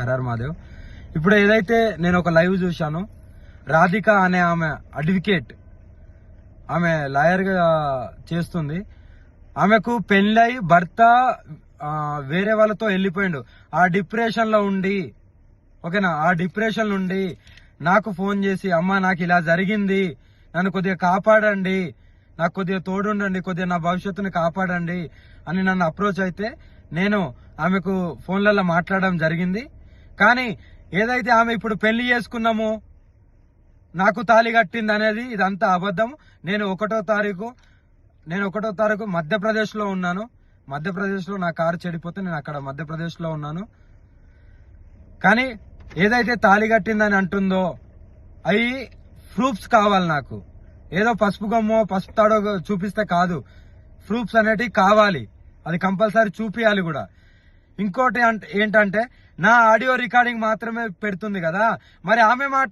RR మాదేవ్ ఇప్పుడు ఏదైతే నేను ఒక లైవ్ చూశాను రాధిక అనే ఆమె అడ్వకేట్ ఆమె లాయర్గా చేస్తుంది. ఆమెకు పెళ్ళై భర్త వేరే వాళ్ళతో వెళ్ళిపోయిండు. ఆ డిప్రెషన్లో ఉండి ఓకేనా? ఆ డిప్రెషన్ నుండి నాకు ఫోన్ చేసి అమ్మ నాకు ఇలా జరిగింది. నన్ను కొద్దిగా కాపాడండి. నాకు కొద్దిగా తోడుండండి. కొద్దిగా నా భవిష్యత్తుని కాపాడండి అని నన్ను అప్రోచ్ అయితే నేను ఆమెకు ఫోన్లలో మాట్లాడడం జరిగింది. కానీ ఏదైతే ఆమె ఇప్పుడు పెళ్ళి చేసుకున్నామో నాకు తాళి కట్టింది అనేది ఇదంతా అబద్ధం. నేను ఒకటో తారీఖు నేను ఒకటో తారీఖు మధ్యప్రదేశ్లో ఉన్నాను. మధ్యప్రదేశ్లో నా కారు చెడిపోతే నేను అక్కడ మధ్యప్రదేశ్లో ఉన్నాను. కానీ ఏదైతే తాళి కట్టిందని అంటుందో అవి ప్రూఫ్స్ కావాలి నాకు. ఏదో పసుపు గమ్మో పసుపు తాడో చూపిస్తే కాదు. ప్రూఫ్స్ అనేటివి కావాలి. అది కంపల్సరీ చూపియాలి కూడా. ఇంకోటి ఏంటంటే నా ఆడియో రికార్డింగ్ మాత్రమే పెడుతుంది కదా. మరి ఆమె మాట్లా